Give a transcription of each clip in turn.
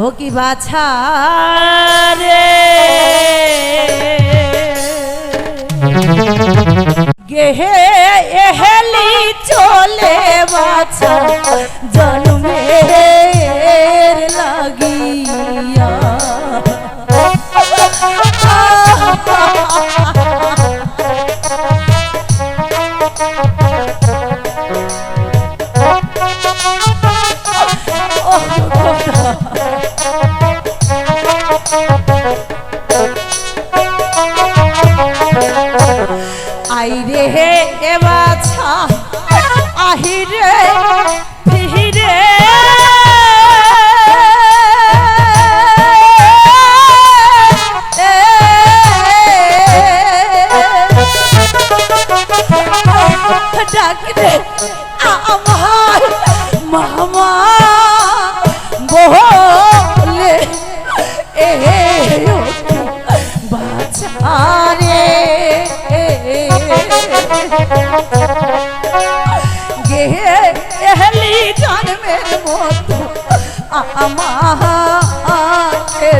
ও কি বাছা রে? গেহে এহেলি আইরে হে এ বাছা আহিরে ফিরে গেহলি জন্মের মতো আমাছে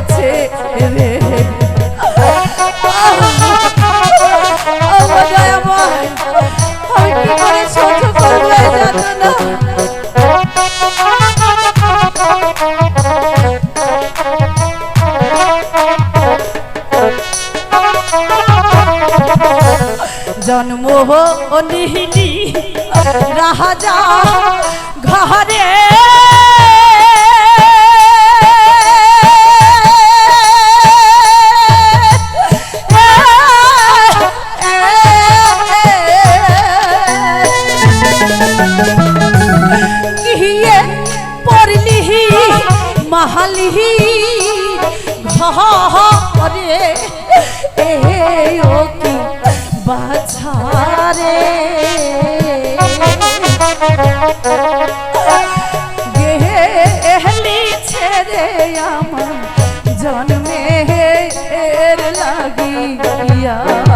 রে জন্ম নিহিলি রাজা ঘরে। মাহালিহি ঘরে। এ বাছারে গেহলি ছেড়ে আমার জন্মের লাগি বাছা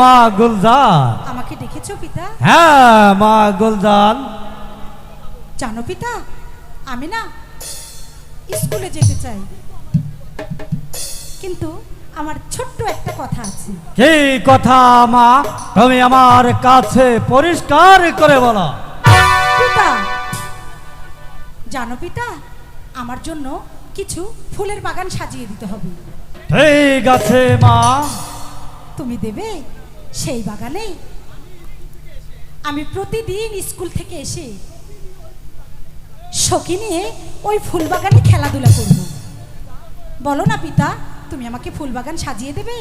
মা গুলজান। আমাকে ডেকেছো পিতা? হ্যাঁ মা গুলজান। জানো পিতা আমি না স্কুলে যেতে চাই। কিন্তু আমার ছোট্ট একটা কথা আছে। কি কথা মা? তুমি আমার কাছে পরিষ্কার করে বলো। পিতা জানো পিতা আমার জন্য কিছু ফুলের বাগান সাজিয়ে দিতে হবে। ঠিক আছে মা। তুমি দেবে সেই বাগানে। আমি প্রতিদিন স্কুল থেকে এসে সখী নিয়ে ওই ফুল বাগানে খেলাধুলা করব। বলো না পিতা তুমি আমাকে ফুলবাগান সাজিয়ে দেবে?